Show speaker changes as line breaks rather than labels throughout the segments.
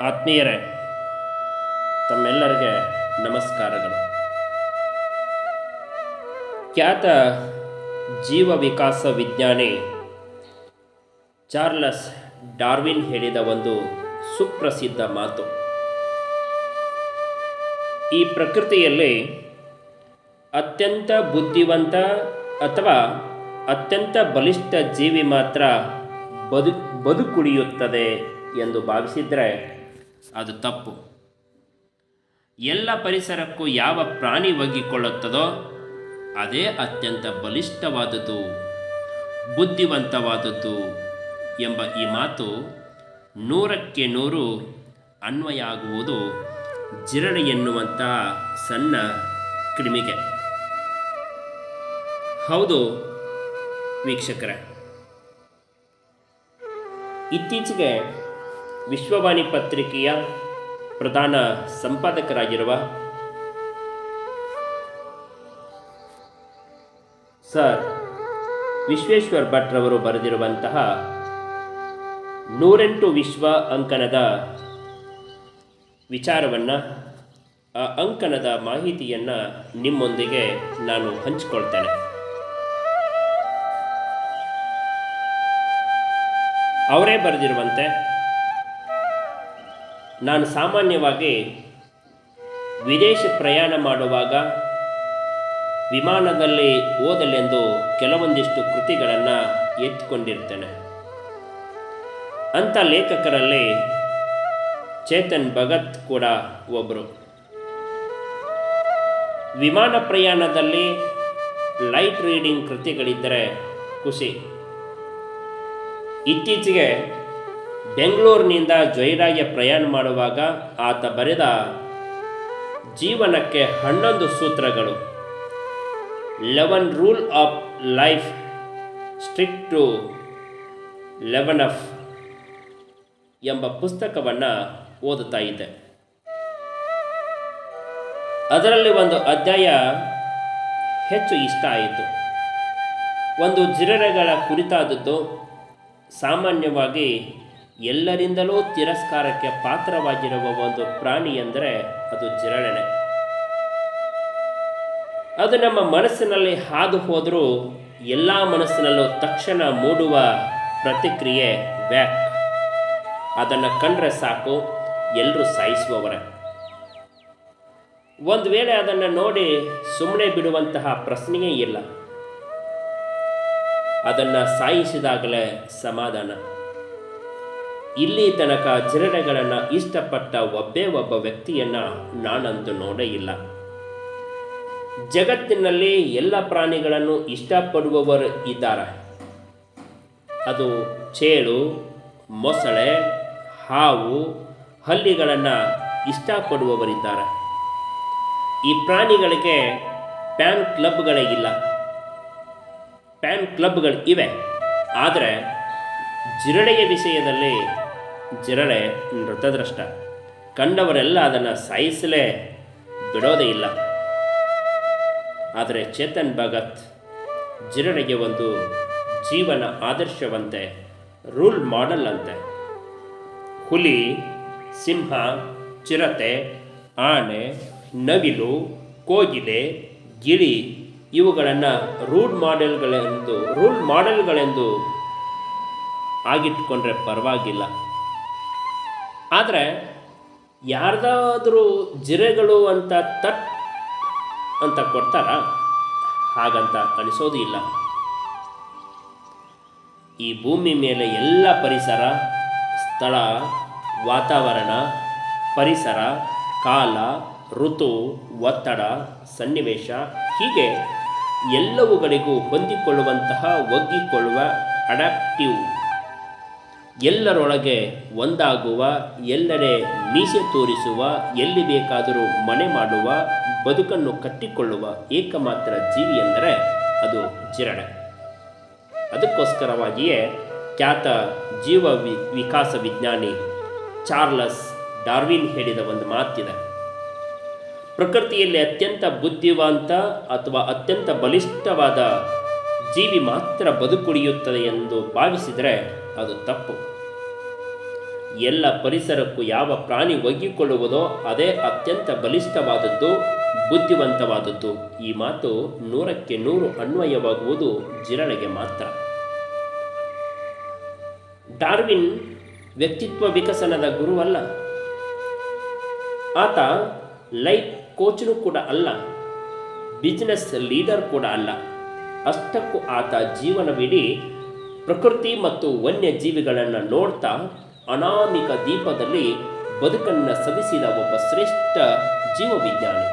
ಆತ್ಮೀಯರೇ, ತಮ್ಮೆಲ್ಲರಿಗೆ ನಮಸ್ಕಾರಗಳು. ಖ್ಯಾತ ಜೀವ ವಿಕಾಸ ವಿಜ್ಞಾನಿ ಚಾರ್ಲಸ್ ಡಾರ್ವಿನ್ ಹೇಳಿದ ಒಂದು ಸುಪ್ರಸಿದ್ಧ ಮಾತು. ಈ ಪ್ರಕೃತಿಯಲ್ಲಿ ಅತ್ಯಂತ ಬುದ್ಧಿವಂತ ಅಥವಾ ಅತ್ಯಂತ ಬಲಿಷ್ಠ ಜೀವಿ ಮಾತ್ರ ಬದು, ಬದುಕುಳಿಯುತ್ತದೆ ಎಂದು ಭಾವಿಸಿದರೆ ಅದು ತಪ್ಪು. ಎಲ್ಲ ಪರಿಸರಕ್ಕೂ ಯಾವ ಪ್ರಾಣಿ ಒಗ್ಗಿಕೊಳ್ಳುತ್ತದೋ ಅದೇ ಅತ್ಯಂತ ಬಲಿಷ್ಠವಾದದ್ದು, ಬುದ್ಧಿವಂತವಾದದ್ದು ಎಂಬ ಈ ಮಾತು ನೂರಕ್ಕೆ ನೂರು ಅನ್ವಯ ಆಗುವುದು ಜಿರಳೆ ಎನ್ನುವಂಥ ಸಣ್ಣ ಕ್ರಿಮಿಗೆ. ಹೌದು ವೀಕ್ಷಕರೇ. ಇತ್ತೀಚೆಗೆ ವಿಶ್ವವಾಣಿ ಪತ್ರಿಕೆಯ ಪ್ರಧಾನ ಸಂಪಾದಕರಾಗಿರುವ ಸರ್ ವಿಶ್ವೇಶ್ವರ್ ಭಟ್ರವರು ಬರೆದಿರುವಂತಹ ನೂರೆಂಟು ವಿಶ್ವ ಅಂಕಣದ ವಿಚಾರವನ್ನು, ಆ ಅಂಕಣದ ಮಾಹಿತಿಯನ್ನು ನಿಮ್ಮೊಂದಿಗೆ ನಾನು ಹಂಚಿಕೊಳ್ತೇನೆ. ಅವರೇ ಬರೆದಿರುವಂತೆ ನಾನು ಸಾಮಾನ್ಯವಾಗಿ ವಿದೇಶ ಪ್ರಯಾಣ ಮಾಡುವಾಗ ವಿಮಾನದಲ್ಲಿ ಓದಲೆಂದು ಕೆಲವೊಂದಿಷ್ಟು ಕೃತಿಗಳನ್ನು ಎತ್ತಿಕೊಂಡಿರ್ತೇನೆ. ಅಂಥ ಲೇಖಕರಲ್ಲಿ ಚೇತನ್ ಭಗತ್ ಕೂಡ ಒಬ್ಬರು ವಿಮಾನ ಪ್ರಯಾಣದಲ್ಲಿ ಲೈಟ್ ರೀಡಿಂಗ್ ಕೃತಿಗಳಿದ್ದರೆ ಖುಷಿ. ಇತ್ತೀಚೆಗೆ ಬೆಂಗಳೂರಿನಿಂದ ಜೈರಾಗೆ ಪ್ರಯಾಣ ಮಾಡುವಾಗ ಆತ ಬರೆದ ಜೀವನಕ್ಕೆ ಹನ್ನೊಂದು ಸೂತ್ರಗಳು. Eleven rule of life, strict to eleven of ಎಂಬ ಪುಸ್ತಕವನ್ನು ಓದುತ್ತಾ ಇದ್ದೆ. ಅದರಲ್ಲಿ ಒಂದು ಅಧ್ಯಾಯ ಹೆಚ್ಚು ಇಷ್ಟ ಆಯಿತು. ಒಂದು ಜಿರಳೆಗಳ ಕುರಿತಾದದ್ದು ಸಾಮಾನ್ಯವಾಗಿ ಎಲ್ಲರಿಂದಲೂ ತಿರಸ್ಕಾರಕ್ಕೆ ಪಾತ್ರವಾಗಿರುವ ಒಂದು ಪ್ರಾಣಿ ಎಂದರೆ ಅದು ಜಿರಳೆನೆ. ಅದು ನಮ್ಮ ಮನಸ್ಸಿನಲ್ಲಿ ಹಾದು ಹೋದರೂ ಎಲ್ಲ ಮನಸ್ಸಿನಲ್ಲೂ ತಕ್ಷಣ ಮೂಡುವ ಪ್ರತಿಕ್ರಿಯೆ ವ್ಯಾಕ್. ಅದನ್ನು ಕಂಡ್ರೆ ಸಾಕು ಎಲ್ಲರೂ ಸಾಯಿಸುವವರೇ. ಒಂದು ವೇಳೆ ಅದನ್ನು ನೋಡಿ ಸುಮ್ಮನೆ ಬಿಡುವಂತಹ ಪ್ರಶ್ನೆಯೇ ಇಲ್ಲ. ಅದನ್ನು ಸಾಯಿಸಿದಾಗಲೇ ಸಮಾಧಾನ. ಇಲ್ಲಿ ತನಕ ಜಿರಡೆಗಳನ್ನು ಇಷ್ಟಪಟ್ಟ ಒಬ್ಬೇ ಒಬ್ಬ ವ್ಯಕ್ತಿಯನ್ನು ನಾನಂತೂ ನೋಡೇ ಇಲ್ಲ. ಜಗತ್ತಿನಲ್ಲಿ ಎಲ್ಲ ಪ್ರಾಣಿಗಳನ್ನು ಇಷ್ಟಪಡುವವರು ಇದ್ದಾರೆ. ಅದು ಚೇಳು, ಮೊಸಳೆ, ಹಾವು, ಹಲ್ಲಿಗಳನ್ನು ಇಷ್ಟಪಡುವವರಿದ್ದಾರೆ. ಈ ಪ್ರಾಣಿಗಳಿಗೆ ಪ್ಯಾನ್ ಕ್ಲಬ್ಗಳೇ ಇಲ್ಲ. ಪ್ಯಾನ್ ಕ್ಲಬ್ಗಳು ಇವೆ. ಆದರೆ ಜಿರಳೆಯ ವಿಷಯದಲ್ಲಿ ಜಿರಳೆ ನೃತದ್ರಷ್ಟ ಕಂಡವರೆಲ್ಲ ಅದನ್ನು ಸಾಯಿಸಲೇ ಬಿಡೋದೇ ಇಲ್ಲ. ಆದರೆ ಚೇತನ್ ಭಗತ್ ಜಿರಳೆಗೆ ಒಂದು ಜೀವನ ಆದರ್ಶವಂತೆ, ರೂಲ್ ಮಾಡೆಲ್ ಅಂತೆ. ಹುಲಿ, ಸಿಂಹ, ಚಿರತೆ, ಆನೆ, ನವಿಲು, ಕೋಗಿಲೆ, ಗಿಳಿ ಇವುಗಳನ್ನು ರೂಲ್ ಮಾಡೆಲ್ಗಳೆಂದು ರೂಲ್ ಮಾಡೆಲ್ಗಳೆಂದು ಆಗಿಟ್ಕೊಂಡ್ರೆ ಪರವಾಗಿಲ್ಲ. ಆದರೆ ಯಾರ್ದಾದರೂ ಜಿರೆಗಳು ಅಂತ ತಟ್ ಅಂತ ಕೊಡ್ತಾರ? ಹಾಗಂತ ಅನಿಸೋದು ಇಲ್ಲ. ಈ ಭೂಮಿ ಮೇಲೆ ಎಲ್ಲ ಪರಿಸರ, ಸ್ಥಳ, ವಾತಾವರಣ, ಪರಿಸರ, ಕಾಲ, ಋತು, ಒತ್ತಡ, ಸನ್ನಿವೇಶ, ಹೀಗೆ ಎಲ್ಲವುಗಳಿಗೂ ಹೊಂದಿಕೊಳ್ಳುವಂತಹ ಒಗ್ಗಿಕೊಳ್ಳುವ ಅಡಾಪ್ಟಿವ್ ಎಲ್ಲರೊಳಗೆ ಒಂದಾಗುವ, ಎಲ್ಲೆಡೆ ಮೀಸೆ ತೋರಿಸುವ, ಎಲ್ಲಿ ಬೇಕಾದರೂ ಮನೆ ಮಾಡುವ, ಬದುಕನ್ನು ಕಟ್ಟಿಕೊಳ್ಳುವ ಏಕಮಾತ್ರ ಜೀವಿ ಎಂದರೆ ಅದು ಜಿರಳೆ ಅದಕ್ಕೋಸ್ಕರವಾಗಿಯೇ ಖ್ಯಾತ ಜೀವ ವಿ, ವಿಕಾಸ ವಿಜ್ಞಾನಿ ಚಾರ್ಲಸ್ ಡಾರ್ವಿನ್ ಹೇಳಿದ ಒಂದು ಮಾತಿದೆ. ಪ್ರಕೃತಿಯಲ್ಲಿ ಅತ್ಯಂತ ಬುದ್ಧಿವಂತ ಅಥವಾ ಅತ್ಯಂತ ಬಲಿಷ್ಠವಾದ ಜೀವಿ ಮಾತ್ರ ಬದುಕುಳಿಯುತ್ತದೆ ಎಂದು ಭಾವಿಸಿದರೆ ಅದು ತಪ್ಪು. ಎಲ್ಲ ಪರಿಸರಕ್ಕೂ ಯಾವ ಪ್ರಾಣಿ ಒಗ್ಗಿಕೊಳ್ಳುವುದೋ ಅದೇ ಅತ್ಯಂತ ಬಲಿಷ್ಠವಾದದ್ದು, ಬುದ್ಧಿವಂತವಾದದ್ದು. ಈ ಮಾತು ನೂರಕ್ಕೆ ನೂರು ಅನ್ವಯವಾಗುವುದು ಜಿರಳೆಗೆ ಮಾತ್ರ. ಡಾರ್ವಿನ್ ವ್ಯಕ್ತಿತ್ವ ವಿಕಸನದ ಗುರುವಲ್ಲ. ಆತ ಲೈಫ್ ಕೋಚ್ನು ಕೂಡ ಅಲ್ಲ, ಬಿಸ್ನೆಸ್ ಲೀಡರ್ ಕೂಡ ಅಲ್ಲ. ಅಷ್ಟಕ್ಕೂ ಆತ ಜೀವನವಿಡೀ ಪ್ರಕೃತಿ ಮತ್ತು ವನ್ಯಜೀವಿಗಳನ್ನು ನೋಡ್ತಾ ಅನಾಮಿಕ ದೀಪದಲ್ಲಿ ಬದುಕನ್ನು ಸವಿಸಿದ ಒಬ್ಬ ಶ್ರೇಷ್ಠ ಜೀವವಿಜ್ಞಾನಿ.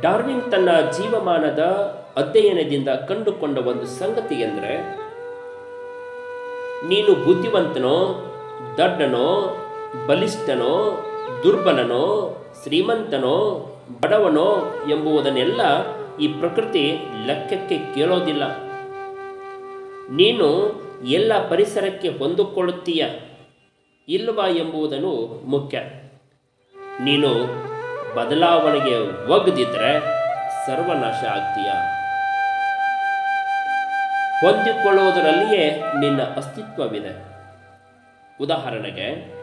ಡಾರ್ವಿನ್ ತನ್ನ ಜೀವಮಾನದ ಅಧ್ಯಯನದಿಂದ ಕಂಡುಕೊಂಡ ಒಂದು ಸಂಗತಿ ಎಂದರೆ, ನೀನು ಬುದ್ಧಿವಂತನೋ, ದಡ್ಡನೋ, ಬಲಿಷ್ಠನೋ, ದುರ್ಬಲನೋ, ಶ್ರೀಮಂತನೋ, ಬಡವನೋ ಎಂಬುದನ್ನೆಲ್ಲ ಈ ಪ್ರಕೃತಿ ಲೆಕ್ಕಕ್ಕೆ ಕೇಳೋದಿಲ್ಲ. ನೀನು ಎಲ್ಲ ಪರಿಸರಕ್ಕೆ ಹೊಂದಿಕೊಳ್ಳುತ್ತೀಯ ಇಲ್ಲವಾ ಎಂಬುದನ್ನು ಮುಖ್ಯ. ನೀನು ಬದಲಾವಣೆಗೆ ಒಗ್ದಿದ್ರೆ ಸರ್ವನಾಶ ಆಗ್ತೀಯ. ಹೊಂದಿಕೊಳ್ಳುವುದರಲ್ಲಿಯೇ ನಿನ್ನ ಅಸ್ತಿತ್ವವಿದೆ. ಉದಾಹರಣೆಗೆ,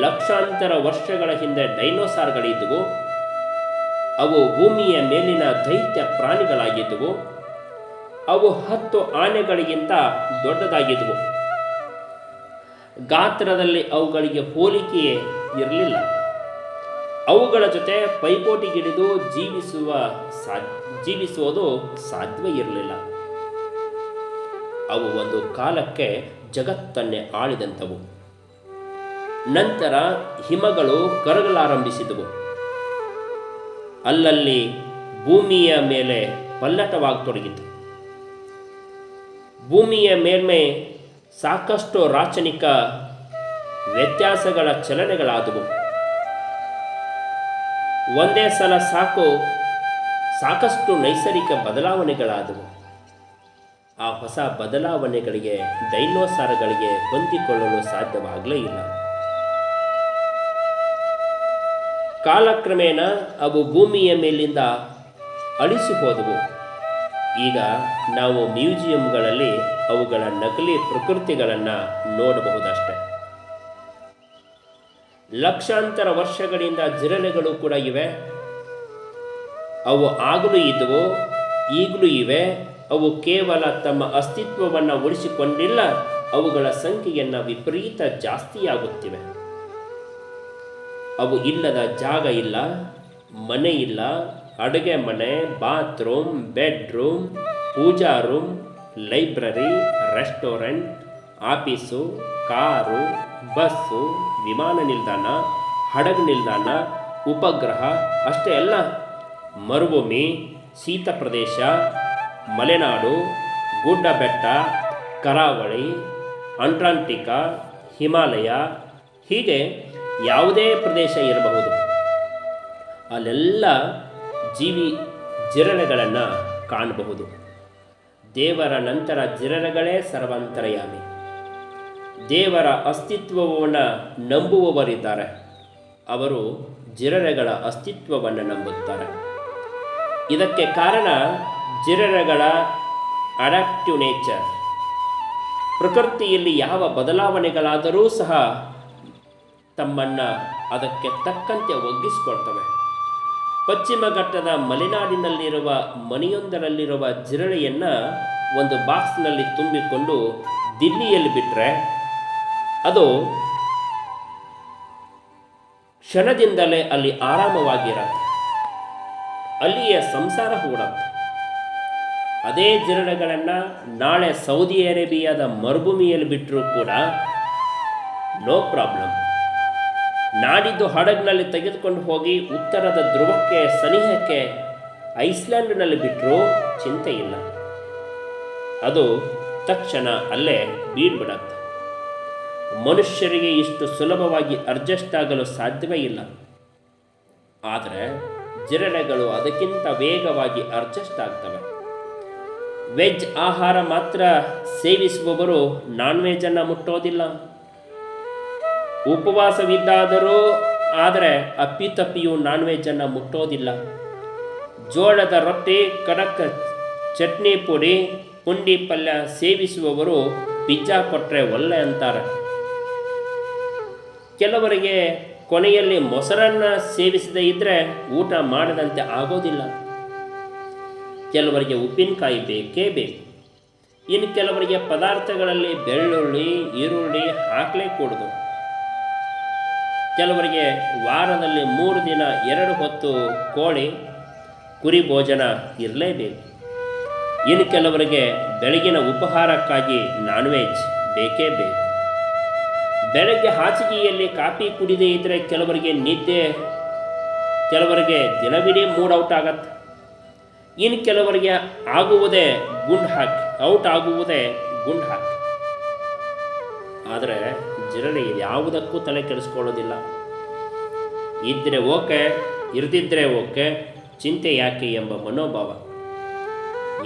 ಲಕ್ಷಾಂತರ ವರ್ಷಗಳ ಹಿಂದೆ ಡೈನೋಸಾರ್ಗಳಿದ್ದವು, ಅವು ಭೂಮಿಯ ಮೇಲಿನ ದೈತ್ಯ ಪ್ರಾಣಿಗಳಾಗಿದ್ದವು ಅವು ಹತ್ತು ಆನೆಗಳಿಗಿಂತ ದೊಡ್ಡದಾಗಿದ್ದವು ಗಾತ್ರದಲ್ಲಿ ಅವುಗಳಿಗೆ ಹೋಲಿಕೆಯೇ ಇರಲಿಲ್ಲ. ಅವುಗಳ ಜೊತೆ ಪೈಪೋಟಿಗಿಡಿದು ಜೀವಿಸುವ ಸಾ ಜೀವಿಸುವುದು ಸಾಧ್ಯವೇ ಇರಲಿಲ್ಲ. ಅವು ಒಂದು ಕಾಲಕ್ಕೆ ಜಗತ್ತನ್ನೇ ಆಳಿದಂಥವು. ನಂತರ ಹಿಮಗಳು ಕರಗಲಾರಂಭಿಸಿದವು. ಅಲ್ಲಲ್ಲಿ ಭೂಮಿಯ ಮೇಲೆ ಪಲ್ಲಟವಾಗತೊಡಗಿತು. ಭೂಮಿಯ ಮೇಲ್ಮೆ ಸಾಕಷ್ಟು ರಾಚನಿಕ ವ್ಯತ್ಯಾಸಗಳ ಚಲನೆಗಳಾದವು. ಒಂದೇ ಸಲ ಸಾಕು, ಸಾಕಷ್ಟು ನೈಸರ್ಗಿಕ ಬದಲಾವಣೆಗಳಾದವು. ಆ ಹೊಸ ಬದಲಾವಣೆಗಳಿಗೆ, ಡೈನೋಸಾರಗಳಿಗೆ ಹೊಂದಿಕೊಳ್ಳಲು ಸಾಧ್ಯವಾಗಲೇ ಇಲ್ಲ. ಕಾಲಕ್ರಮೇಣ ಅವು ಭೂಮಿಯ ಮೇಲಿಂದ ಅಳಿಸಿ ಹೋದವು ಈಗ ನಾವು ಮ್ಯೂಸಿಯಂಗಳಲ್ಲಿ ಅವುಗಳ ನಕಲಿ ಪ್ರಕೃತಿಗಳನ್ನು ನೋಡಬಹುದಷ್ಟೆ. ಲಕ್ಷಾಂತರ ವರ್ಷಗಳಿಂದ ಜಿರಳೆಗಳು ಕೂಡ ಇವೆ. ಅವು ಆಗಲೂ ಇದ್ದವು ಈಗಲೂ ಇವೆ. ಅವು ಕೇವಲ ತಮ್ಮ ಅಸ್ತಿತ್ವವನ್ನು ಉಳಿಸಿಕೊಂಡಿಲ್ಲ, ಅವುಗಳ ಸಂಖ್ಯೆಯನ್ನು ವಿಪರೀತ ಜಾಸ್ತಿಯಾಗುತ್ತಿವೆ. ಅವು ಇಲ್ಲದ ಜಾಗ ಇಲ್ಲ, ಮನೆ ಇಲ್ಲ ಅಡುಗೆ ಮನೆ bathroom bedroom puja room library restaurant office, car, bus, ವಿಮಾನ ನಿಲ್ದಾಣ, ಹಡಗು ನಿಲ್ದಾಣ, ಉಪಗ್ರಹ, ಅಷ್ಟೇ ಅಲ್ಲ. ಮರುಭೂಮಿ, ಶೀತ ಪ್ರದೇಶ, ಮಲೆನಾಡು ಗುಡ್ಡ ಬೆಟ್ಟ ಕರಾವಳಿ ಅಂಟ್ರಾಂಟಿಕಾ ಹಿಮಾಲಯ, ಹೀಗೆ ಯಾವುದೇ ಪ್ರದೇಶ ಇರಬಹುದು. ಅಲ್ಲೆಲ್ಲ ಜೀವಿ ಜಿರಳೆಗಳನ್ನು ಕಾಣಬಹುದು. ದೇವರ ನಂತರ ಜಿರಳೆಗಳೇ ಸರ್ವಾಂತರಯಾಮಿ. ದೇವರ ಅಸ್ತಿತ್ವವನ್ನು ನಂಬುವವರಿದ್ದಾರೆ. ಅವರು ಜಿರಳೆಗಳ ಅಸ್ತಿತ್ವವನ್ನು ನಂಬುತ್ತಾರೆ. ಇದಕ್ಕೆ ಕಾರಣ ಜಿರಳೆಗಳ ಅಡಾಪ್ಟಿವ್ ನೇಚರ್. ಪ್ರಕೃತಿಯಲ್ಲಿ ಯಾವ ಬದಲಾವಣೆಗಳಾದರೂ ಸಹ ತಮ್ಮನ್ನು ಅದಕ್ಕೆ ತಕ್ಕಂತೆ ಒಗ್ಗಿಸಿಕೊಳ್ತವೆ. ಪಶ್ಚಿಮ ಘಟ್ಟದ ಮಲೆನಾಡಿನಲ್ಲಿರುವ ಮನೆಯೊಂದರಲ್ಲಿರುವ ಜಿರಳೆಯನ್ನು ಒಂದು ಬಾಕ್ಸ್ನಲ್ಲಿ ತುಂಬಿಕೊಂಡು ದಿಲ್ಲಿಯಲ್ಲಿ ಬಿಟ್ಟರೆ ಅದು ಕ್ಷಣದಿಂದಲೇ ಅಲ್ಲಿ ಆರಾಮವಾಗಿರತ್ತೆ. ಅಲ್ಲಿಯ ಸಂಸಾರ ಹೂಡತ್ತೆ. ಅದೇ ಜಿರಳೆಗಳನ್ನು ನಾಳೆ ಸೌದಿ ಅರೇಬಿಯಾದ ಮರುಭೂಮಿಯಲ್ಲಿ ಬಿಟ್ಟರೂ ಕೂಡ ನೋ ಪ್ರಾಬ್ಲಮ್. ನಾಡಿದ್ದು ಹಡಗಿನಲ್ಲಿ ತೆಗೆದುಕೊಂಡು ಹೋಗಿ ಉತ್ತರದ ಧ್ರುವಕ್ಕೆ, ಸನಿಹಕ್ಕೆ, ಐಸ್ಲ್ಯಾಂಡ್ನಲ್ಲಿ ಬಿಟ್ಟರೂ ಚಿಂತೆ ಇಲ್ಲ. ಅದು ತಕ್ಷಣ ಅಲ್ಲೇ ಬೀಳ್ಬಿಡತ್ತೆ. ಮನುಷ್ಯರಿಗೆ ಇಷ್ಟು ಸುಲಭವಾಗಿ ಅಡ್ಜಸ್ಟ್ ಆಗಲು ಸಾಧ್ಯವೇ ಇಲ್ಲ. ಆದರೆ ಜಿರಳೆಗಳು ಅದಕ್ಕಿಂತ ವೇಗವಾಗಿ ಅಡ್ಜಸ್ಟ್ ಆಗ್ತವೆ. ವೆಜ್ ಆಹಾರ ಮಾತ್ರ ಸೇವಿಸುವವರು ನಾನ್ ವೆಜ್ಜನ್ನು ಮುಟ್ಟೋದಿಲ್ಲ. ಉಪವಾಸವಿದ್ದಾದರೂ ಆದರೆ ಅಪ್ಪಿತಪ್ಪಿಯು ನಾನ್ ವೆಜ್ಜನ್ನು ಮುಟ್ಟೋದಿಲ್ಲ. ಜೋಳದ ರೊಟ್ಟಿ, ಕಡಕ್ ಚಟ್ನಿ ಪುಡಿ, ಪುಂಡಿ ಪಲ್ಯ ಸೇವಿಸುವವರು ಪಿಜ್ಜಾ ಕೊಟ್ಟರೆ ಒಳ್ಳೆ ಅಂತಾರೆ. ಕೆಲವರಿಗೆ ಕೊನೆಯಲ್ಲಿ ಮೊಸರನ್ನು ಸೇವಿಸದೇ ಇದ್ದರೆ ಊಟ ಮಾಡದಂತೆ ಆಗೋದಿಲ್ಲ. ಕೆಲವರಿಗೆ ಉಪ್ಪಿನಕಾಯಿ ಬೇಕೇ ಬೇಕು. ಇನ್ನು ಕೆಲವರಿಗೆ ಪದಾರ್ಥಗಳಲ್ಲಿ ಬೆಳ್ಳುಳ್ಳಿ, ಈರುಳ್ಳಿ ಹಾಕಲೇ ಕೂಡದು ಕೆಲವರಿಗೆ ವಾರದಲ್ಲಿ ಮೂರು ದಿನ ಎರಡು ಹೊತ್ತು ಕೋಳಿ ಕುರಿ ಭೋಜನ ಇರಲೇಬೇಕು. ಇನ್ನು ಕೆಲವರಿಗೆ ಬೆಳಗಿನ ಉಪಹಾರಕ್ಕಾಗಿ ನಾನ್ ವೆಜ್ ಬೇಕೇ ಬೇಕು. ಬೆಳಗ್ಗೆ ಹಾಸಿಗೆಯಲ್ಲಿ ಕಾಫಿ ಕುಡಿದೇ ಇದ್ದರೆ ಕೆಲವರಿಗೆ ನಿದ್ದೆ, ಕೆಲವರಿಗೆ ದಿನವಿಡೀ ಮೂಡ್ ಔಟ್ ಆಗತ್ತೆ. ಇನ್ನು ಕೆಲವರಿಗೆ ಆಗುವುದೇ ಗುಂಡ್ ಹಾಕಿ ಔಟ್ ಆಗುವುದೇ ಗುಂಡ್ ಹಾಕಿ. ಆದರೆ ಜಿರಳೆ ಯಾವುದಕ್ಕೂ ತಲೆ ಕೆಡಿಸ್ಕೊಳ್ಳೋದಿಲ್ಲ. ಇದ್ದರೆ ಓಕೆ ಇರದಿದ್ದರೆ ಓಕೆ, ಚಿಂತೆ ಯಾಕೆ ಎಂಬ ಮನೋಭಾವ.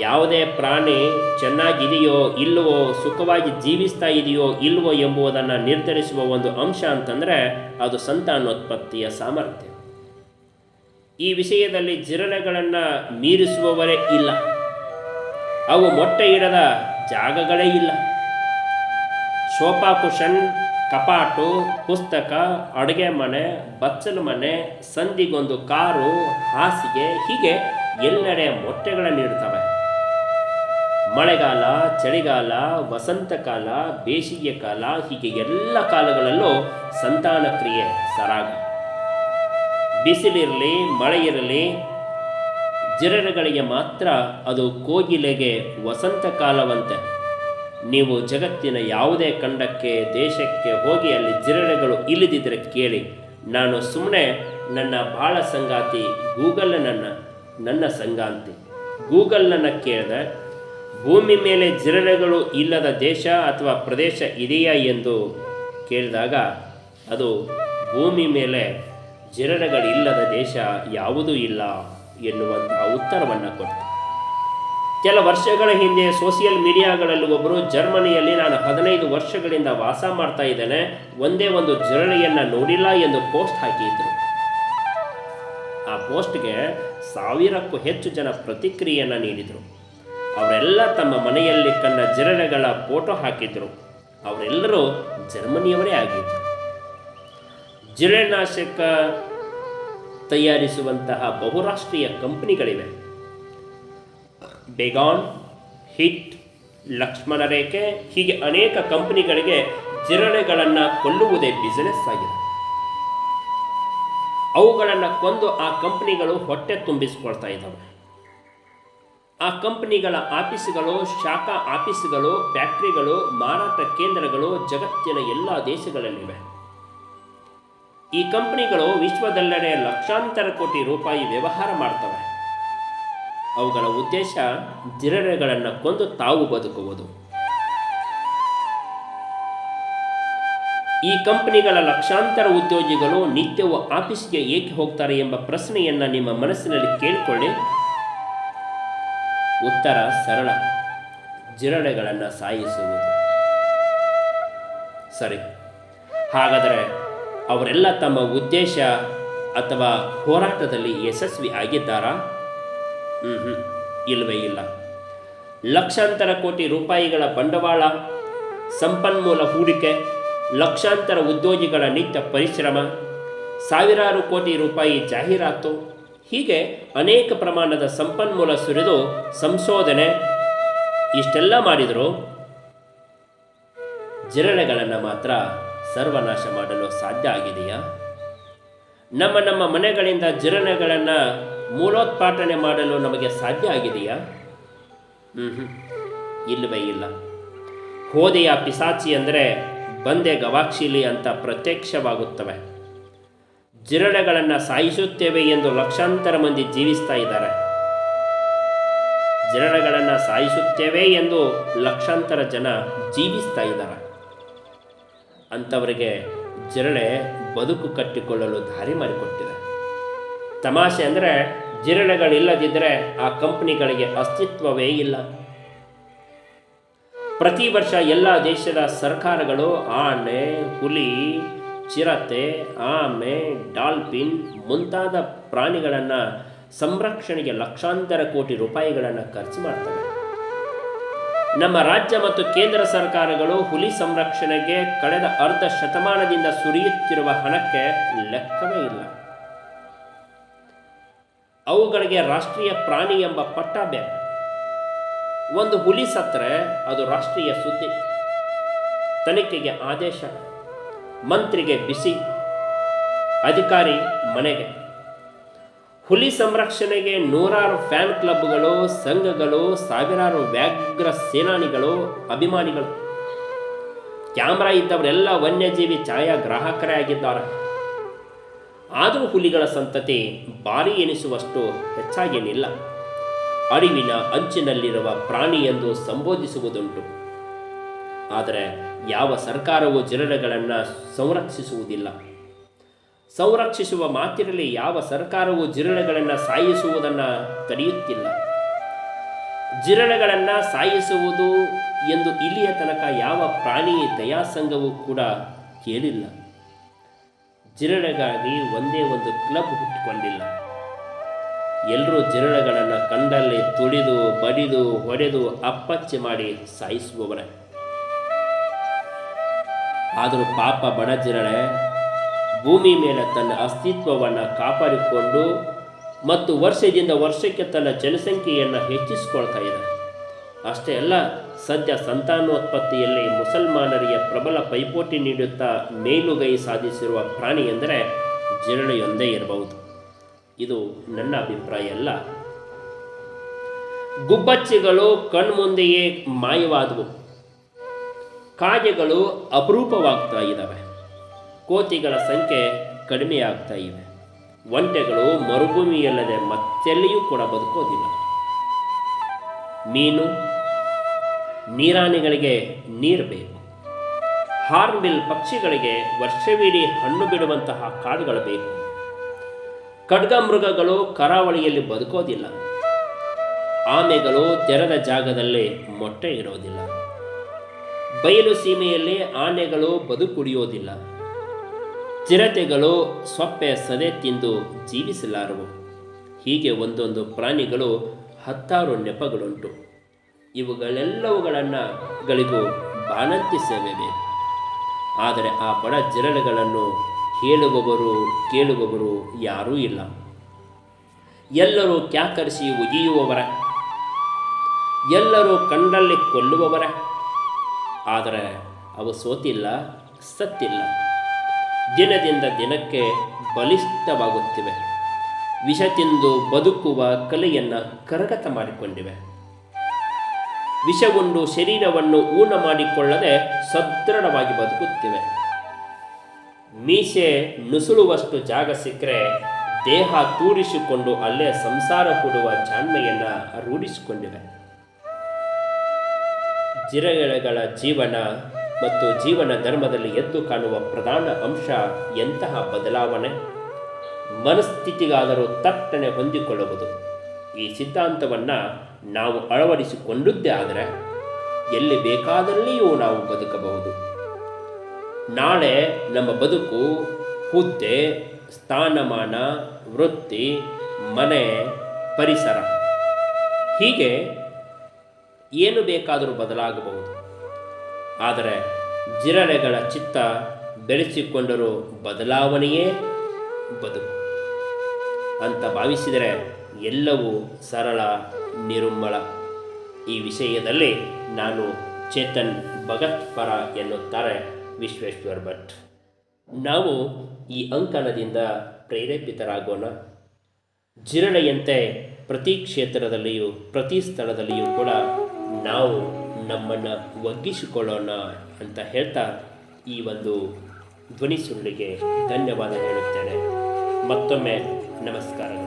ಯಾವುದೇ ಪ್ರಾಣಿ ಚೆನ್ನಾಗಿದೆಯೋ ಇಲ್ಲವೋ, ಸುಖವಾಗಿ ಜೀವಿಸ್ತಾ ಇದೆಯೋ ಇಲ್ವೋ ಎಂಬುದನ್ನು ನಿರ್ಧರಿಸುವ ಒಂದು ಅಂಶ ಅಂತಂದರೆ ಅದು ಸಂತಾನೋತ್ಪತ್ತಿಯ ಸಾಮರ್ಥ್ಯ. ಈ ವಿಷಯದಲ್ಲಿ ಜಿರಳೆಗಳನ್ನು ಮೀರಿಸುವವರೇ ಇಲ್ಲ. ಅವು ಮೊಟ್ಟೆ ಇಡದ ಜಾಗಗಳೇ ಇಲ್ಲ. ಶೋಪಾ ಕುಷನ್ ಕಪಾಟು, ಪುಸ್ತಕ, ಅಡುಗೆ ಮನೆ, ಬಚ್ಚಲು ಮನೆ, ಸಂದಿಗೊಂದು ಕಾರು, ಹಾಸಿಗೆ ಹೀಗೆ ಎಲ್ಲೆಡೆ ಮೊಟ್ಟೆಗಳಲ್ಲಿ ಇಡ್ತವೆ ಮಳೆಗಾಲ, ಚಳಿಗಾಲ ವಸಂತ ಕಾಲ ಬೇಸಿಗೆ ಕಾಲ ಹೀಗೆ ಎಲ್ಲ ಕಾಲಗಳಲ್ಲೂ ಸಂತಾನ ಕ್ರಿಯೆ ಸರಾಗ. ಬಿಸಿಲಿರಲಿ ಮಳೆ ಇರಲಿ ಜಿರಳೆಗಳಿಗೆ ಮಾತ್ರ ಅದು ಕೋಗಿಲೆಗೆ ವಸಂತ ಕಾಲವಂತೆ ನೀವು ಜಗತ್ತಿನ ಯಾವುದೇ ಖಂಡಕ್ಕೆ, ದೇಶಕ್ಕೆ ಹೋಗಿ ಅಲ್ಲಿ ಜಿರಳೆಗಳು ಇಲ್ಲದಿದ್ದರೆ ಕೇಳಿ. ನಾನು ಸುಮ್ಮನೆ ನನ್ನ ಬಾಳ ಸಂಗಾತಿ ಗೂಗಲ್ ನನ್ನ ನನ್ನ ಸಂಗಾತಿ. ಗೂಗಲ್ನನ್ನು ಕೇಳಿದೆ, ಭೂಮಿ ಮೇಲೆ ಜಿರಳೆಗಳು ಇಲ್ಲದ ದೇಶ ಅಥವಾ ಪ್ರದೇಶ ಇದೆಯಾ ಎಂದು ಕೇಳಿದಾಗ, ಅದು ಭೂಮಿ ಮೇಲೆ ಜಿರಳೆಗಳಿಲ್ಲದ ದೇಶ ಯಾವುದೂ ಇಲ್ಲ ಎನ್ನುವಂತಹ ಉತ್ತರವನ್ನು ಕೊಡ್ತು. ಕೆಲ ವರ್ಷಗಳ ಹಿಂದೆ ಸೋಷಿಯಲ್ ಮೀಡಿಯಾಗಳಲ್ಲಿ ಒಬ್ಬರು ಜರ್ಮನಿಯಲ್ಲಿ ನಾನು ಹದಿನೈದು ವರ್ಷಗಳಿಂದ ವಾಸ ಮಾಡ್ತಾ ಇದ್ದೇನೆ, ಒಂದೇ ಒಂದು ಜಿರಳೆಯನ್ನು ನೋಡಿಲ್ಲ ಎಂದು ಪೋಸ್ಟ್ ಹಾಕಿದ್ರು. ಆ ಪೋಸ್ಟ್ಗೆ ಸಾವಿರಕ್ಕೂ ಹೆಚ್ಚು ಜನ ಪ್ರತಿಕ್ರಿಯೆಯನ್ನು ನೀಡಿದರು. ಅವರೆಲ್ಲ ತಮ್ಮ ಮನೆಯಲ್ಲಿ ಕಂಡ ಜಿರಳೆಗಳ ಫೋಟೋ ಹಾಕಿದ್ರು. ಅವರೆಲ್ಲರೂ ಜರ್ಮನಿಯವರೇ ಆಗಿದ್ದರು ಜಿರಳೆನಾಶಕ ತಯಾರಿಸುವಂತಹ ಬಹುರಾಷ್ಟ್ರೀಯ ಕಂಪನಿಗಳಿವೆ. ಬೆಗಾನ್, ಹಿಟ್, ಲಕ್ಷ್ಮಣ ರೇಖೆ ಹೀಗೆ ಅನೇಕ ಕಂಪನಿಗಳಿಗೆ ಜಿರಳೆಗಳನ್ನು ಕೊಲ್ಲುವುದೇ ಬಿಸಿನೆಸ್ ಆಗಿದೆ. ಅವುಗಳನ್ನು ಕೊಂದು ಆ ಕಂಪನಿಗಳು ಹೊಟ್ಟೆ ತುಂಬಿಸ್ಕೊಳ್ತಾ ಇದ್ದಾವೆ. ಆ ಕಂಪನಿಗಳ ಆಫೀಸುಗಳು, ಶಾಖಾ ಆಫೀಸುಗಳು, ಫ್ಯಾಕ್ಟ್ರಿಗಳು, ಮಾರಾಟ ಕೇಂದ್ರಗಳು, ಜಗತ್ತಿನ ಎಲ್ಲ ದೇಶಗಳಲ್ಲಿವೆ. ಈ ಕಂಪನಿಗಳು ವಿಶ್ವದೆಲ್ಲೆಡೆ ಲಕ್ಷಾಂತರ ಕೋಟಿ ರೂಪಾಯಿ ವ್ಯವಹಾರ ಮಾಡ್ತವೆ. ಅವುಗಳ ಉದ್ದೇಶ ಜಿರಳೆಗಳನ್ನು ಕೊಂದು ತಾವು ಬದುಕುವುದು. ಈ ಕಂಪನಿಗಳ ಲಕ್ಷಾಂತರ ಉದ್ಯೋಗಿಗಳು ನಿತ್ಯವೂ ಆಫೀಸ್ಗೆ ಏಕೆ ಹೋಗ್ತಾರೆ ಎಂಬ ಪ್ರಶ್ನೆಯನ್ನು ನಿಮ್ಮ ಮನಸ್ಸಿನಲ್ಲಿ ಕೇಳಿಕೊಳ್ಳಿ. ಉತ್ತರ ಸರಳ. ಜಿರಳೆಗಳನ್ನು ಸಾಯಿಸುವುದು. ಸರಿ. ಹಾಗಾದರೆ ಅವರೆಲ್ಲ ತಮ್ಮ ಉದ್ದೇಶ ಅಥವಾ ಹೋರಾಟದಲ್ಲಿ ಯಶಸ್ವಿ ಆಗಿದ್ದಾರಾ? ಹ್ಞೂ ಇಲ್ಲವೇ ಇಲ್ಲ. ಲಕ್ಷಾಂತರ ಕೋಟಿ ರೂಪಾಯಿಗಳ ಬಂಡವಾಳ, ಸಂಪನ್ಮೂಲ ಹೂಡಿಕೆ, ಲಕ್ಷಾಂತರ ಉದ್ಯೋಗಿಗಳ ನಿತ್ಯ ಪರಿಶ್ರಮ, ಸಾವಿರಾರು ಕೋಟಿ ರೂಪಾಯಿ ಜಾಹೀರಾತು, ಹೀಗೆ ಅನೇಕ ಪ್ರಮಾಣದ ಸಂಪನ್ಮೂಲ ಸುರಿದು ಸಂಶೋಧನೆ, ಇಷ್ಟೆಲ್ಲ ಮಾಡಿದರೂ. ಜಿರಳೆಗಳನ್ನು ಮಾತ್ರ ಸರ್ವನಾಶ ಮಾಡಲು ಸಾಧ್ಯ ಆಗಿದೆಯಾ? ನಮ್ಮ ನಮ್ಮ ಮನೆಗಳಿಂದ ಜಿರಳೆಗಳನ್ನು ಮೂಲೋತ್ಪಾಟನೆ ಮಾಡಲು ನಮಗೆ ಸಾಧ್ಯ ಆಗಿದೆಯಾ? ಹ್ಞೂ ಇಲ್ಲವೇ ಇಲ್ಲ. ಹೋದೆಯ ಪಿಸಾಚಿ ಅಂದರೆ ಬಂದೆ ಗವಾಕ್ಷಿಲಿ ಅಂತ ಪ್ರತ್ಯಕ್ಷವಾಗುತ್ತವೆ. ಜಿರಳೆಗಳನ್ನು ಸಾಯಿಸುತ್ತೇವೆ ಎಂದು ಲಕ್ಷಾಂತರ ಮಂದಿ ಜೀವಿಸ್ತಾ ಇದ್ದಾರೆ. ಜಿರಳೆಗಳನ್ನು ಸಾಯಿಸುತ್ತೇವೆ ಎಂದು ಲಕ್ಷಾಂತರ ಜನ ಜೀವಿಸ್ತಾ ಇದ್ದಾರೆ. ಅಂಥವರಿಗೆ ಜಿರಳೆ ಬದುಕು ಕಟ್ಟಿಕೊಳ್ಳಲು ದಾರಿ ಮಾಡಿಕೊಟ್ಟಿದೆ. ತಮಾಷೆ ಅಂದರೆ ಜಿರಳೆಗಳಿಲ್ಲದಿದ್ದರೆ ಆ ಕಂಪ್ನಿಗಳಿಗೆ ಅಸ್ತಿತ್ವವೇ ಇಲ್ಲ. ಪ್ರತಿ ವರ್ಷ ಎಲ್ಲ ದೇಶದ ಸರ್ಕಾರಗಳು ಆನೆ, ಹುಲಿ, ಚಿರತೆ, ಆಮೆ, ಡಾಲ್ಫಿನ್ ಮುಂತಾದ ಪ್ರಾಣಿಗಳನ್ನು ಸಂರಕ್ಷಣೆಗೆ ಲಕ್ಷಾಂತರ ಕೋಟಿ ರೂಪಾಯಿಗಳನ್ನು ಖರ್ಚು ಮಾಡ್ತವೆ. ನಮ್ಮ ರಾಜ್ಯ ಮತ್ತು ಕೇಂದ್ರ ಸರ್ಕಾರಗಳು ಹುಲಿ ಸಂರಕ್ಷಣೆಗೆ ಕಳೆದ ಅರ್ಧ ಶತಮಾನದಿಂದ ಸುರಿಯುತ್ತಿರುವ ಹಣಕ್ಕೆ ಲೆಕ್ಕವೇ ಇಲ್ಲ. ಅವುಗಳಿಗೆ ರಾಷ್ಟ್ರೀಯ ಪ್ರಾಣಿ ಎಂಬ ಪಟ್ಟ ಬೇರೆ ಒಂದು ಹುಲಿ ಸತ್ತರೆ ಅದು ರಾಷ್ಟ್ರೀಯ ಸುದ್ದಿ. ತನಿಖೆಗೆ ಆದೇಶ, ಮಂತ್ರಿಗೆ ಬಿಸಿ, ಅಧಿಕಾರಿ ಮನೆಗೆ. ಹುಲಿ ಸಂರಕ್ಷಣೆಗೆ ನೂರಾರು ಫ್ಯಾನ್ ಕ್ಲಬ್ಗಳು, ಸಂಘಗಳು, ಸಾವಿರಾರು ವ್ಯಾಘ್ರ ಸೇನಾನಿಗಳು, ಅಭಿಮಾನಿಗಳು. ಕ್ಯಾಮ್ರಾ ಇದ್ದವರೆಲ್ಲ ವನ್ಯಜೀವಿ ಛಾಯಾಗ್ರಾಹಕರೇ ಆಗಿದ್ದಾರೆ. ಆದರೂ ಹುಲಿಗಳ ಸಂತತಿ ಭಾರಿ ಎನಿಸುವಷ್ಟು ಹೆಚ್ಚಾಗೇನಿಲ್ಲ. ಅರಿವಿನ ಅಂಚಿನಲ್ಲಿರುವ ಪ್ರಾಣಿ ಎಂದು ಸಂಬೋಧಿಸುವುದುಂಟು. ಆದರೆ ಯಾವ ಸರ್ಕಾರವು ಜಿರಳೆಗಳನ್ನು ಸಂರಕ್ಷಿಸುವುದಿಲ್ಲ. ಸಂರಕ್ಷಿಸುವ ಮಾತಿರಲಿ ಯಾವ ಸರ್ಕಾರವು ಜಿರಳೆಗಳನ್ನು ಸಾಯಿಸುವುದನ್ನು ತಡೆಯುತ್ತಿಲ್ಲ ಜಿರಳೆಗಳನ್ನು ಸಾಯಿಸುವುದು ಎಂದು ಇಲ್ಲಿಯ ತನಕ ಯಾವ ಪ್ರಾಣಿ ದಯಾಸಂಘವೂ ಕೂಡ ಕೇಳಿಲ್ಲ. ಜಿರಳೆಗಾಗಿ ಒಂದೇ ಒಂದು ಕ್ಲಬ್ ಹುಟ್ಟಿಕೊಂಡಿಲ್ಲ. ಎಲ್ಲರೂ ಜಿರಳೆಗಳನ್ನು ಕಂಡಲ್ಲಿ ತುಳಿದು, ಬಡಿದು, ಹೊಡೆದು ಅಪ್ಪಚ್ಚಿ ಮಾಡಿ ಸಾಯಿಸುವವರೇ. ಆದರೂ ಪಾಪ ಬಡ ಜಿರಳೆ ಭೂಮಿ ಮೇಲೆ ತನ್ನ ಅಸ್ತಿತ್ವವನ್ನು ಕಾಪಾಡಿಕೊಂಡು ಮತ್ತು ವರ್ಷದಿಂದ ವರ್ಷಕ್ಕೆ ತನ್ನ ಜನಸಂಖ್ಯೆಯನ್ನು ಹೆಚ್ಚಿಸಿಕೊಳ್ತಾ ಇದೆ ಅಷ್ಟೇ ಅಲ್ಲ, ಸದ್ಯ ಸಂತಾನೋತ್ಪತ್ತಿಯಲ್ಲಿ ಮುಸಲ್ಮಾನರಿಗೆ ಪ್ರಬಲ ಪೈಪೋಟಿ ನೀಡುತ್ತಾ ಮೇಲುಗೈ ಸಾಧಿಸಿರುವ ಪ್ರಾಣಿ ಎಂದರೆ ಜಿರಳೆಯೊಂದೇ ಇರಬಹುದು. ಇದು ನನ್ನ ಅಭಿಪ್ರಾಯ ಅಲ್ಲ. ಗುಬ್ಬಚ್ಚಿಗಳು ಕಣ್ಮುಂದೆಯೇ ಮಾಯವಾದವು. ಕಾಗೆಗಳು ಅಪರೂಪವಾಗ್ತಾ ಇದ್ದಾವೆ. ಕೋತಿಗಳ ಸಂಖ್ಯೆ ಕಡಿಮೆಯಾಗ್ತಾ ಇವೆ ಒಂಟೆಗಳು ಮರುಭೂಮಿಯಲ್ಲದೆ ಮತ್ತೆಲ್ಲಿಯೂ ಕೂಡ ಬದುಕೋದಿಲ್ಲ. ಮೀನು ನೀರಾನೆಗಳಿಗೆ ನೀರು ಬೇಕು. ಹಾರ್ನ್ಬಿಲ್ ಪಕ್ಷಿಗಳಿಗೆ ವರ್ಷವಿಡೀ ಹಣ್ಣು ಬಿಡುವಂತಹ ಕಾಡುಗಳು ಬೇಕು. ಖಡ್ಗ ಮೃಗಗಳು ಕರಾವಳಿಯಲ್ಲಿ ಬದುಕೋದಿಲ್ಲ. ಆಮೆಗಳು ತೆರೆದ ಜಾಗದಲ್ಲಿ ಮೊಟ್ಟೆ ಇಡೋದಿಲ್ಲ. ಬಯಲು ಸೀಮೆಯಲ್ಲಿ ಆನೆಗಳು ಬದುಕುಡಿಯೋದಿಲ್ಲ ಚಿರತೆಗಳು ಸೊಪ್ಪೆ ಸದೆ ತಿಂದು ಜೀವಿಸಲಾರವು. ಹೀಗೆ ಒಂದೊಂದು ಪ್ರಾಣಿಗಳು ಹತ್ತಾರು ನೆಪಗಳುಂಟು. ಇವುಗಳೆಲ್ಲವುಗಳನ್ನು ಗಳಿಗೂ ಬಾನಂತಿ ಸೇವೆ ಬೇಕು. ಆದರೆ ಆ ಬಡ ಜಿರಳೆಗಳನ್ನು ಹೇಳುವವರು ಕೇಳುವವರು ಯಾರೂ ಇಲ್ಲ. ಎಲ್ಲರೂ ಕ್ಯಾಕರಿಸಿ ಉಗಿಯುವವರ. ಎಲ್ಲರೂ ಕಂಡಲ್ಲಿ ಕೊಲ್ಲುವವರ. ಆದರೆ ಅವು ಸೋತಿಲ್ಲ, ಸತ್ತಿಲ್ಲ. ದಿನದಿಂದ ದಿನಕ್ಕೆ ಬಲಿಷ್ಠವಾಗುತ್ತಿವೆ. ವಿಷ ತಿಂದು ಬದುಕುವ ಕಲೆಯನ್ನು ಕರಗತ ಮಾಡಿಕೊಂಡಿವೆ. ವಿಷವುಂಡು ಶರೀರವನ್ನು ಊನ ಮಾಡಿಕೊಳ್ಳದೆ ಸದೃಢವಾಗಿ ಬದುಕುತ್ತಿವೆ. ಮೀಸೆ ನುಸುಳುವಷ್ಟು ಜಾಗ ಸಿಕ್ಕರೆ ದೇಹ ತೂರಿಸಿಕೊಂಡು ಅಲ್ಲೇ ಸಂಸಾರ ಕೊಡುವ ಜಾಣ್ಮೆಯನ್ನು ರೂಢಿಸಿಕೊಂಡಿವೆ. ಜಿರಳೆಗಳ ಜೀವನ ಮತ್ತು ಜೀವನ ಧರ್ಮದಲ್ಲಿ ಎದ್ದು ಕಾಣುವ ಪ್ರಧಾನ ಅಂಶ ಎಂತಹ ಬದಲಾವಣೆ? ಮನಸ್ಥಿತಿಗಾದರೂ ತಟ್ಟನೆ ಹೊಂದಿಕೊಳ್ಳಬಹುದು. ಈ ಸಿದ್ಧಾಂತವನ್ನು ನಾವು ಅಳವಡಿಸಿಕೊಂಡದ್ದೇ ಆದರೆ ಎಲ್ಲಿ ಬೇಕಾದಲ್ಲಿಯೂ ನಾವು ಬದುಕಬಹುದು. ನಾಳೆ ನಮ್ಮ ಬದುಕು ಹುದ್ದೆ, ಸ್ಥಾನಮಾನ, ವೃತ್ತಿ, ಮನೆ, ಪರಿಸರ. ಹೀಗೆ ಏನು ಬೇಕಾದರೂ ಬದಲಾಗಬಹುದು. ಆದರೆ ಜಿರಳೆಗಳ ಚಿತ್ತ ಬೆಳೆಸಿಕೊಂಡರೂ ಬದಲಾವಣೆಯೇ ಬದುಕು. ಅಂತ ಭಾವಿಸಿದರೆ ಎಲ್ಲವೂ ಸರಳ ನಿರುಮ್ಮಳ ಈ ವಿಷಯದಲ್ಲಿ ನಾನು ಚೇತನ್ ಭಗತ್ ಪರ ಎನ್ನುತ್ತಾರೆ ವಿಶ್ವೇಶ್ವರ್ ಭಟ್. ನಾವು ಈ ಅಂಕಣದಿಂದ ಪ್ರೇರೇಪಿತರಾಗೋಣ. ಜಿರಳೆಯಂತೆ ಪ್ರತಿ ಕ್ಷೇತ್ರದಲ್ಲಿಯೂ, ಪ್ರತಿ ಸ್ಥಳದಲ್ಲಿಯೂ ಕೂಡ ನಾವು ನಮ್ಮನ್ನು ಒಗ್ಗಿಸಿಕೊಳ್ಳೋಣ ಅಂತ ಹೇಳ್ತಾ ಈ ಒಂದು ಧ್ವನಿ ಸುರುಳಿಗೆ ಧನ್ಯವಾದ ಹೇಳುತ್ತೇನೆ. ಮತ್ತೊಮ್ಮೆ ನಮಸ್ಕಾರಗಳು